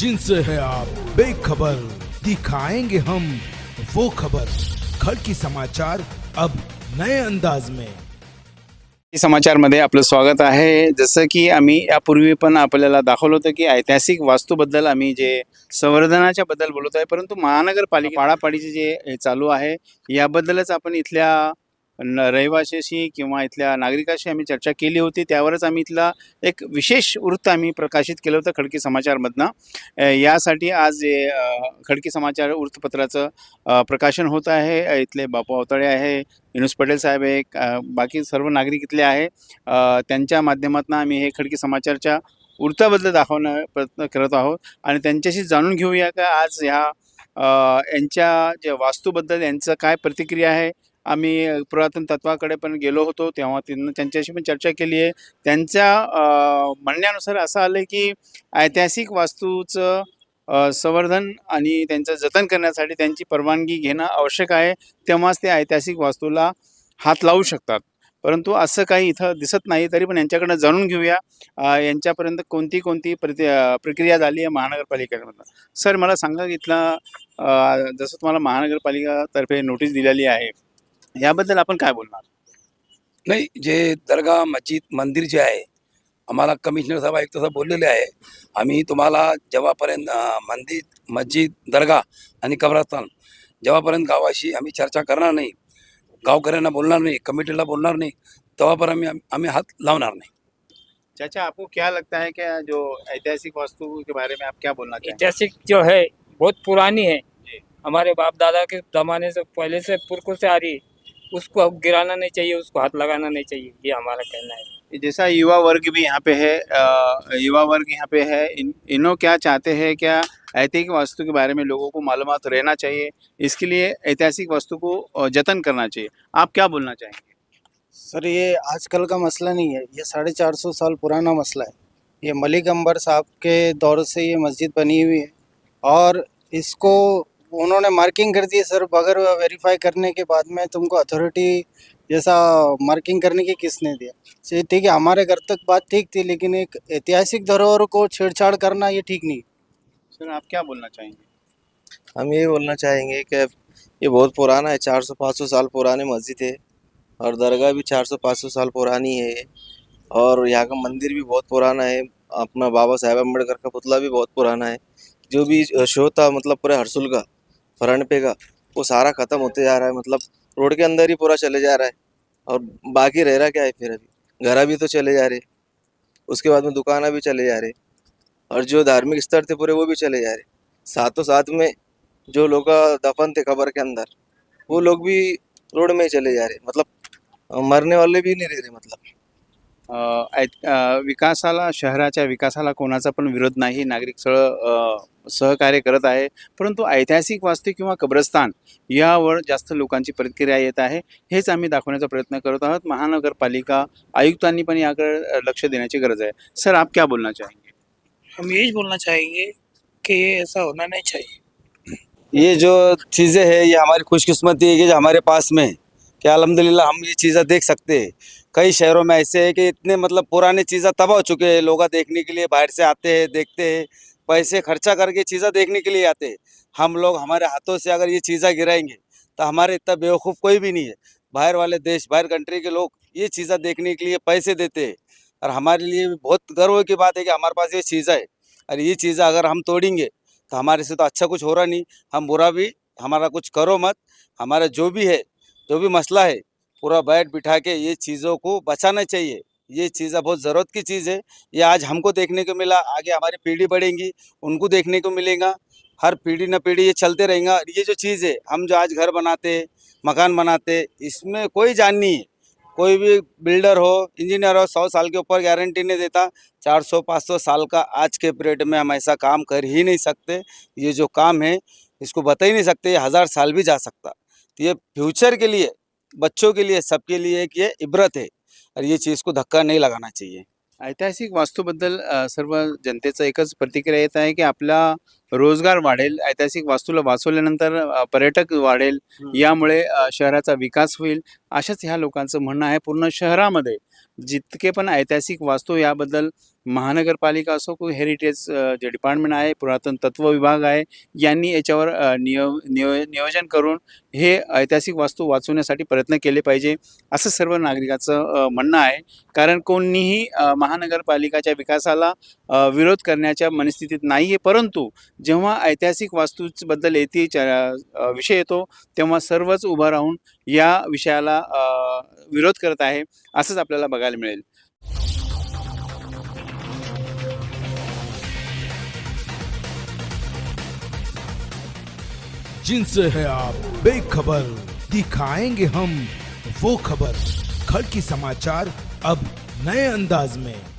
जिनसे है आप। बेखबर दिखाएंगे हम वो खबर। खड़की समाचार अब नए अंदाज में। समाचारमध्ये आपलं स्वागत आहे. जसं की आम्ही यापूर्वी पण आपल्याला दाखवलं होतं की ऐतिहासिक वास्तूबद्दल आम्ही जे संवर्धनाच्या बद्दल बोलत आहे परंतु महानगरपालिका पाडापाडीचे जे हे चालू आहे याबद्दलच आपण इथल्या रहिवाशाशी किंवा इथल्या नागरिकाशी आम्ही चर्चा केली होती. त्यावरच आम्ही इथला एक विशेष वृत्त आम्ही प्रकाशित केलं होतं खडकी समाचारमधनं. यासाठी आज जे खडकी समाचार वृत्तपत्राचं प्रकाशन होत आहे. इथले बापू अवतळे आहे युनुस पटेल साहेब आहे बाकी सर्व नागरिक इथले आहे. त्यांच्या माध्यमातून आम्ही हे खडकी समाचारच्या वृत्ताबद्दल दाखवणं प्रयत्न करत आहोत. आणि त्यांच्याशी जाणून घेऊया का आज ह्या यांच्या ज्या वास्तूबद्दल यांचं काय प्रतिक्रिया आहे आम्ही पुरातन तत्वाकडे पण गेलो होतो तेव्हा त्यांना त्यांच्याशी पण चर्चा केली आहे. त्यांच्या म्हणण्यानुसार असं आलं की ऐतिहासिक वास्तूचं संवर्धन आणि त्यांचं जतन करण्यासाठी त्यांची परवानगी घेणं आवश्यक आहे. तेव्हाच ते ऐतिहासिक वास्तूला हात लावू शकतात. परंतु असं काही इथं दिसत नाही तरी पण यांच्याकडनं जाणून घेऊया. यांच्यापर्यंत कोणती कोणती प्रति प्रक्रिया झाली आहे महानगरपालिकेकडनं? सर मला सांगा इथला जसं तुम्हाला महानगरपालिकातर्फे नोटीस दिलेली आहे याबद्दल आपण काय बोलणार? नाही जे दर्गा मस्जिद मंदिर जे आहे आम्हाला कमिशनर साहेब आयुक्त साहेब बोललेले आहे आम्ही तुम्हाला जेव्हापर्यंत मंदिर मस्जिद दर्गा आणि कब्रस्तान जेव्हापर्यंत गावाशी आम्ही चर्चा करणार नाही गावकऱ्यांना बोलणार नाही कमिटीला बोलणार नाही तेव्हापर्यंत आम्ही आम्ही हात लावणार नाही. चाचा आपको क्या लगता है कि जो ऐतिहासिक वास्तु के बारे में आप क्या बोलना चाहेंगे? ऐतिहासिक जो है बहुत पुरानी है। हमारे बाप दादा के जमाने से पहले से पुरखों से आ रही है। उसको अब गिराना नहीं चाहिए उसको हाथ लगाना नहीं चाहिए ये हमारा कहना है। जैसा युवा वर्ग भी यहाँ पे है युवा वर्ग यहाँ पे है इन इन्हों क्या चाहते हैं क्या ऐतिहासिक वस्तु के बारे में लोगों को मालूम रहना चाहिए इसके लिए ऐतिहासिक वस्तु को जतन करना चाहिए आप क्या बोलना चाहेंगे? सर ये आजकल का मसला नहीं है ये साढ़े चार सौ साल पुराना मसला है। ये मलिक अंबर साहब के दौर से ये मस्जिद बनी हुई है और इसको उन्होंने मार्किंग कर दी सर बगैर वेरीफाई करने के बाद में तुमको अथॉरिटी जैसा मार्किंग करने की किसने दिया? चलिए ठीक है हमारे घर तक बात ठीक थी लेकिन एक ऐतिहासिक धरोहर को छेड़छाड़ करना ये ठीक नहीं सर आप क्या बोलना चाहेंगे? हम ये बोलना चाहेंगे कि ये बहुत पुराना है चार सौ पाँच सौ साल पुरानी मस्जिद है और दरगाह भी चार सौ पाँच सौ साल पुरानी है और यहाँ का मंदिर भी बहुत पुराना है अपना बाबा साहेब अंबेडकर का पुतला भी बहुत पुराना है जो भी शो था मतलब पूरे हरसुल का फ्रंट पे का, वो सारा ख़त्म होते जा रहा है मतलब रोड के अंदर ही पूरा चले जा रहा है। और बाकी रह रहा क्या है फिर अभी? घर भी तो चले जा रहे। उसके बाद में दुकाना भी चले जा रहे। और जो धार्मिक स्तर थे पूरे, वो भी चले जा रहे। साथों साथ में जो लोग दफन थे कब्र के अंदर, वो लोग भी रोड में ही चले जा रहे। मतलब मरने वाले भी नहीं रह रहे मतलब। विकासाला शहराच्या विकासाला कोणाचा पण विरोध नाही. नागरिक सळ अ, सहकार्य करत आहे. परंतु ऐतिहासिक वास्तू किंवा कब्रस्तान यावर जास्त लोकांची प्रतिक्रिया येत आहे. हेच आम्ही दाखवण्याचा प्रयत्न करत आहोत. महानगरपालिका आयुक्तांनी पण याकडे लक्ष देण्याची गरज आहे. सर आप क्या बोलना चाहेंगे? हम यही बोलना चाहेंगे कि ये ऐसा होना नहीं चाहिए। ये जो चीज़ें हैं ये हमारी खुशकिस्मती है कि जो हमारे पास में कि अलहमदिल्ला हम ये चीज़ें देख सकते हैं। कई शहरों में ऐसे है कि इतने मतलब पुराने चीज़ें तबाह हो चुके हैं, लोग देखने के लिए बाहर से आते हैं, देखते हैं, पैसे खर्चा करके चीज़ें देखने के लिए आते हैं। हम लोग हमारे हाथों से अगर ये चीज़ें गिराएँगे तो हमारे इतना बेवकूफ़ कोई भी नहीं है। बाहर वाले देश, बाहर कंट्री के लोग ये चीज़ें देखने के लिए पैसे देते हैं। और हमारे लिए बहुत गर्व की बात है कि हमारे पास ये चीज़ें है। और ये चीज़ें अगर हम तोड़ेंगे तो हमारे से तो अच्छा कुछ हो रहा नहीं। हम बुरा भी, हमारा कुछ करो मत। हमारा जो भी है जो भी मसला है, पूरा बैठ बिठा के ये चीज़ों को बचाना चाहिए। ये चीज़ें बहुत ज़रूरत की चीज़ है। ये आज हमको देखने को मिला, आगे हमारी पीढ़ी बढ़ेंगी, उनको देखने को मिलेगा। हर पीढ़ी न पीढ़ी ये चलते रहेंगे। और ये जो चीज़ है, हम जो आज घर बनाते हैं मकान बनाते हैं इसमें कोई जान नहीं है। कोई भी बिल्डर हो, इंजीनियर हो, सौ साल के ऊपर गारंटी नहीं देता। चार सौ, पाँच सौ साल का आज के पीरियड में हम ऐसा काम कर ही नहीं सकते। ये जो काम है, इसको बता ही नहीं सकते हज़ार साल भी जा सकता। ये फ्यूचर के लिए बच्चों के लिए सबके लिए एक ये इबरत है और ये चीज़ को धक्का नहीं लगाना चाहिए। ऐतिहासिक वास्तूबद्दल सर्व जनतेचं एकच प्रतिक्रिया येत आहे की आपला रोजगार वाढेल ऐतिहासिक वास्तूला वाचवल्यानंतर पर्यटक वाढेल यामुळे शहराचा विकास होईल. अशाच ह्या लोकांचं म्हणणं आहे पूर्ण शहरामध्ये जितके पण ऐतिहासिक वास्तू याबद्दल महानगरपालिका असो किंवा हेरिटेज जे डिपार्टमेंट आहे पुरातन तत्व विभाग आहे यांनी याच्यावर नियो नियो नियोजन करून हे ऐतिहासिक वास्तू वाचवण्यासाठी प्रयत्न केले पाहिजे असं सर्व नागरिकाचं म्हणणं आहे. कारण कोणीही महानगरपालिकाच्या विकासाला विरोध करण्याच्या मनस्थितीत नाही आहे परंतु जेव्हा ऐतिहासिक वास्तूबद्दल येते विषय येतो तेव्हा सर्वच उभं राहून या विषयाला विरोध करत आहे असंच आपल्याला बघायला मिळेल. जिनसे है आप। बेखबर दिखाएंगे हम वो खबर। घर की समाचार अब नए अंदाज में।